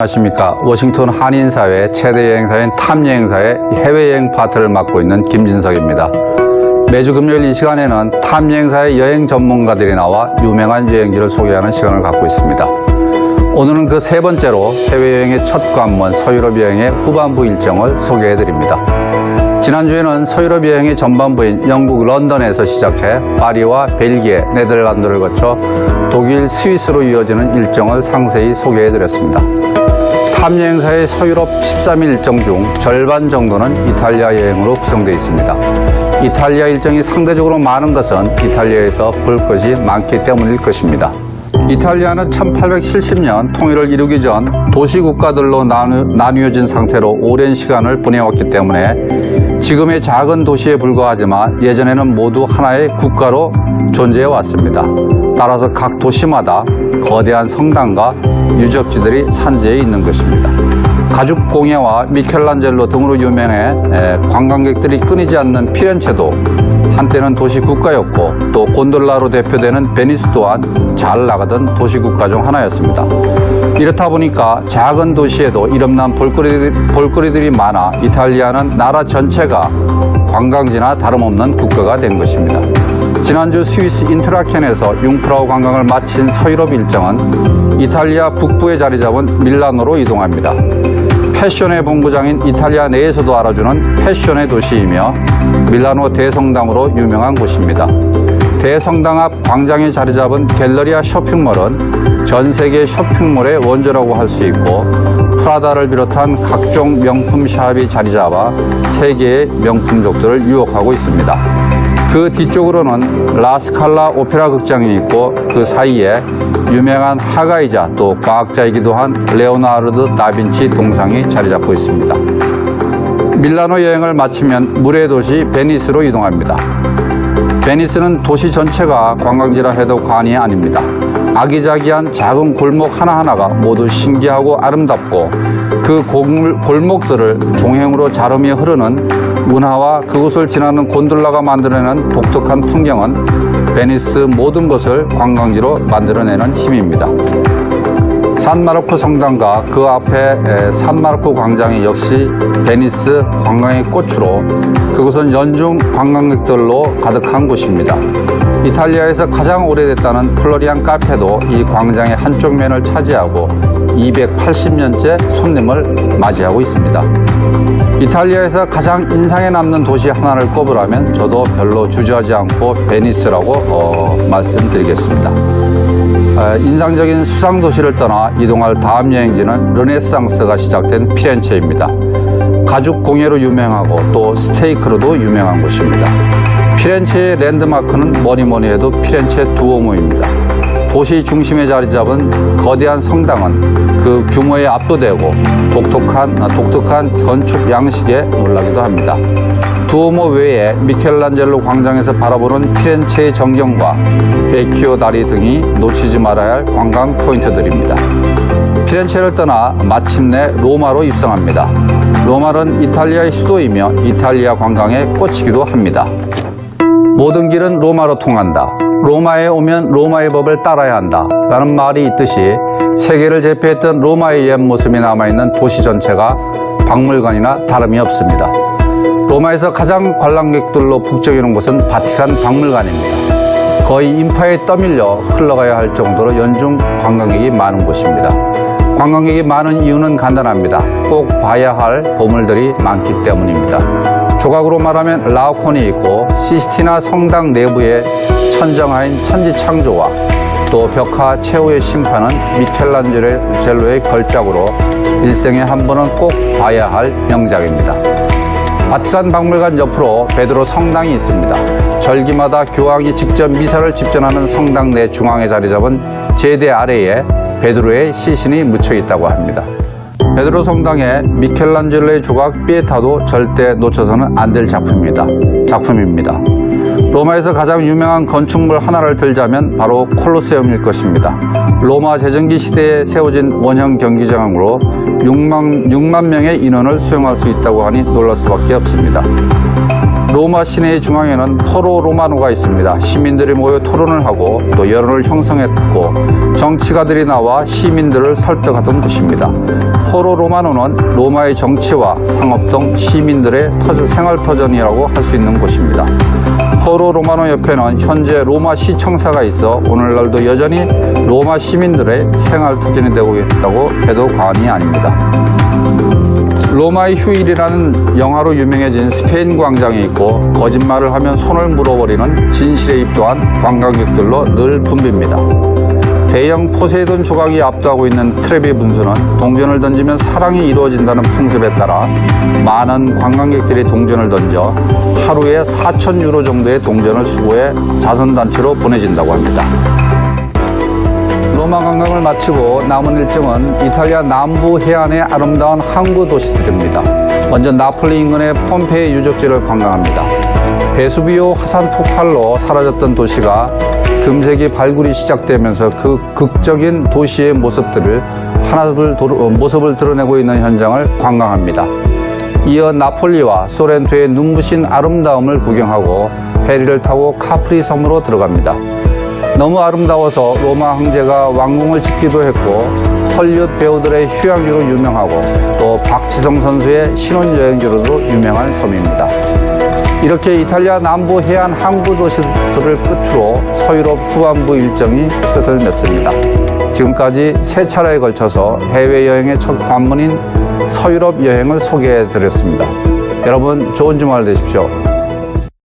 안녕하십니까. 워싱턴 한인사회 최대 여행사인 탐여행사의 해외여행 파트를 맡고 있는 김진석입니다. 매주 금요일 이 시간에는 탐여행사의 여행 전문가들이 나와 유명한 여행지를 소개하는 시간을 갖고 있습니다. 오늘은 그 세 번째로 해외여행의 첫 관문 서유럽 여행의 후반부 일정을 소개해 드립니다. 지난주에는 서유럽 여행의 전반부인 영국 런던에서 시작해 파리와 벨기에, 네덜란드를 거쳐 독일, 스위스로 이어지는 일정을 상세히 소개해 드렸습니다. 탐여행사의 서유럽 13일 일정 중 절반 정도는 이탈리아 여행으로 구성되어 있습니다. 이탈리아 일정이 상대적으로 많은 것은 이탈리아에서 볼 것이 많기 때문일 것입니다. 이탈리아는 1870년 통일을 이루기 전 도시 국가들로 나누, 나뉘어진 상태로 오랜 시간을 보내왔기 때문에 지금의 작은 도시에 불과하지만 예전에는 모두 하나의 국가로 존재해 왔습니다. 따라서 각 도시마다 거대한 성당과 유적지들이 산재해 있는 것입니다. 가죽 공예와 미켈란젤로 등으로 유명해 에, 관광객들이 끊이지 않는 피렌체도 한때는 도시 국가였고 또 곤돌라로 대표되는 베니스 또한 잘 나가던 도시 국가 중 하나였습니다. 이렇다 보니까 작은 도시에도 이름난 볼거리들이, 볼거리들이 많아 이탈리아는 나라 전체가 관광지나 다름없는 국가가 된 것입니다. 지난주 스위스 인트라켄에서 융프라우 관광을 마친 서유럽 일정은 이탈리아 북부에 자리 잡은 밀라노로 이동합니다. 패션의 본부장인 이탈리아 내에서도 알아주는 패션의 도시이며 밀라노 대성당으로 유명한 곳입니다. 대성당 앞 광장에 자리 잡은 갤러리아 쇼핑몰은 전 세계 쇼핑몰의 원조라고 할 수 있고 프라다를 비롯한 각종 명품 샵이 자리 잡아 세계의 명품족들을 유혹하고 있습니다. 그 뒤쪽으로는 라스칼라 오페라 극장이 있고 그 사이에 유명한 화가이자 또 과학자이기도 한 레오나르도 다빈치 동상이 자리 잡고 있습니다. 밀라노 여행을 마치면 물의 도시 베니스로 이동합니다. 베니스는 도시 전체가 관광지라 해도 과언이 아닙니다. 아기자기한 작은 골목 하나하나가 모두 신기하고 아름답고 그 골- 골목들을 종행으로 자르며 흐르는 운하와 그곳을 지나는 곤돌라가 만들어내는 독특한 풍경은 베니스 모든 것을 관광지로 만들어내는 힘입니다. 산마르코 성당과 그 앞에 에, 산마르코 광장이 역시 베니스 관광의 꽃으로 그곳은 연중 관광객들로 가득한 곳입니다. 이탈리아에서 가장 오래됐다는 플로리안 카페도 이 광장의 한쪽 면을 차지하고 280년째 손님을 맞이하고 있습니다. 이탈리아에서 가장 인상에 남는 도시 하나를 꼽으라면 저도 별로 주저하지 않고 베니스라고 어, 말씀드리겠습니다. 어, 인상적인 수상 도시를 떠나 이동할 다음 여행지는 르네상스가 시작된 피렌체입니다. 가죽 공예로 유명하고 또 스테이크로도 유명한 곳입니다. 피렌체의 랜드마크는 뭐니 뭐니 해도 피렌체 두오모입니다. 도시 중심에 자리 잡은 거대한 성당은 그 규모에 압도되고 독특한, 아, 독특한 건축 양식에 놀라기도 합니다. 두오모 외에 미켈란젤로 광장에서 바라보는 피렌체의 전경과 베키오 다리 등이 놓치지 말아야 할 관광 포인트들입니다. 피렌체를 떠나 마침내 로마로 입성합니다. 로마는 이탈리아의 수도이며 이탈리아 관광의 꽃이기도 합니다. 모든 길은 로마로 통한다. 로마에 오면 로마의 법을 따라야 한다. 라는 말이 있듯이 세계를 제패했던 로마의 옛 모습이 남아있는 도시 전체가 박물관이나 다름이 없습니다. 로마에서 가장 관람객들로 북적이는 곳은 바티칸 박물관입니다. 거의 인파에 떠밀려 흘러가야 할 정도로 연중 관광객이 많은 곳입니다. 관광객이 많은 이유는 간단합니다. 꼭 봐야 할 보물들이 많기 때문입니다. 조각으로 말하면 라오콘이 있고 시스티나 성당 내부에 천정하인 천지창조와 또 벽화 최후의 심판은 미켈란젤로의 걸작으로 일생에 한 번은 꼭 봐야 할 명작입니다. 바티칸 박물관 옆으로 베드로 성당이 있습니다. 절기마다 교황이 직접 미사를 집전하는 성당 내 중앙에 자리 잡은 제대 아래에 베드로의 시신이 묻혀 있다고 합니다. 베드로 성당의 미켈란젤로의 조각 피에타도 절대 놓쳐서는 안 될 작품입니다. 작품입니다. 로마에서 가장 유명한 건축물 하나를 들자면 바로 콜로세움일 것입니다. 로마 제정기 시대에 세워진 원형 경기장으로 6만, 6만 명의 인원을 수용할 수 있다고 하니 놀랄 수밖에 없습니다. 로마 시내의 중앙에는 토로 로마노가 있습니다. 시민들이 모여 토론을 하고 또 여론을 형성했고 정치가들이 나와 시민들을 설득하던 곳입니다. 토로 로마노는 로마의 정치와 상업 등 시민들의 터전- 생활터전이라고 할 수 있는 곳입니다. 토로 로마노 옆에는 현재 로마 시청사가 있어 오늘날도 여전히 로마 시민들의 생활 터전이 되고 있다고 해도 과언이 아닙니다. 로마의 휴일이라는 영화로 유명해진 스페인 광장이 있고 거짓말을 하면 손을 물어버리는 진실의 입 또한 관광객들로 늘 붐빕니다. 대형 포세이돈 조각이 압도하고 있는 트레비 분수는 동전을 던지면 사랑이 이루어진다는 풍습에 따라 많은 관광객들이 동전을 던져 하루에 4천 유로 정도의 동전을 수거해 자선단체로 보내진다고 합니다. 로마 관광을 마치고 남은 일정은 이탈리아 남부 해안의 아름다운 항구 도시들입니다. 먼저 나폴리 인근의 폼페이 유적지를 관광합니다. 베수비오 화산 폭발로 사라졌던 도시가 금세기 발굴이 시작되면서 그 극적인 도시의 모습들을 하나둘 어, 모습을 드러내고 있는 현장을 관광합니다. 이어 나폴리와 소렌토의 눈부신 아름다움을 구경하고 페리를 타고 카프리 섬으로 들어갑니다. 너무 아름다워서 로마 황제가 왕궁을 짓기도 했고 헐리우드 배우들의 휴양지로 유명하고 또 박지성 선수의 신혼여행지로도 유명한 섬입니다. 이렇게 이탈리아 남부 해안 항구 도시들을 끝으로 서유럽 후반부 일정이 끝을 맺습니다. 지금까지 세 차례에 걸쳐서 해외여행의 첫 관문인 서유럽 여행을 소개해 드렸습니다. 여러분 좋은 주말 되십시오.